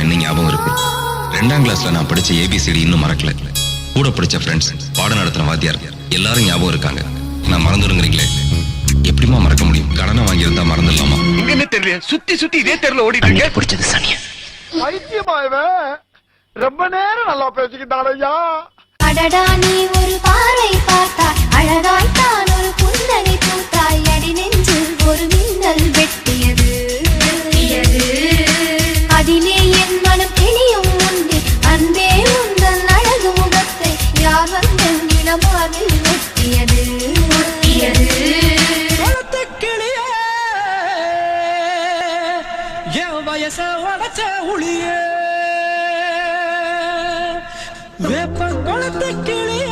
நான் இன்னும் ஞாபகம் இருக்கு ரெண்டாம் கிளாஸ்ல நான் படிச்ச ஏபிசிடி இன்னும் மறக்கல. கூட படிச்ச ஃப்ரெண்ட்ஸ் பாடம் நடத்தின வாத்தியார் எல்லாரும் ஞாபகம் இருக்காங்க. நான் மறந்துடுங்கிறீங்களே எப்படிம்மா மறக்க முடியும்? கடனை வாங்கியிருந்தா மறந்துடலாமா? இங்க என்ன தெரியல சுத்தி சுத்தி இதே தெருல ஓடிட்டு அன்னைக்கு பிடிச்சது சனியன். பைத்தியமாயவன் ரொம்ப நேரம் நல்லா பேசிக்கிட்டான் ஐயா. அடடா நீ ஒரு நிலமாவில் ஒட்டியது ஒட்டியது என் வயச உடச்ச உளியே. வேப்ப கிளியே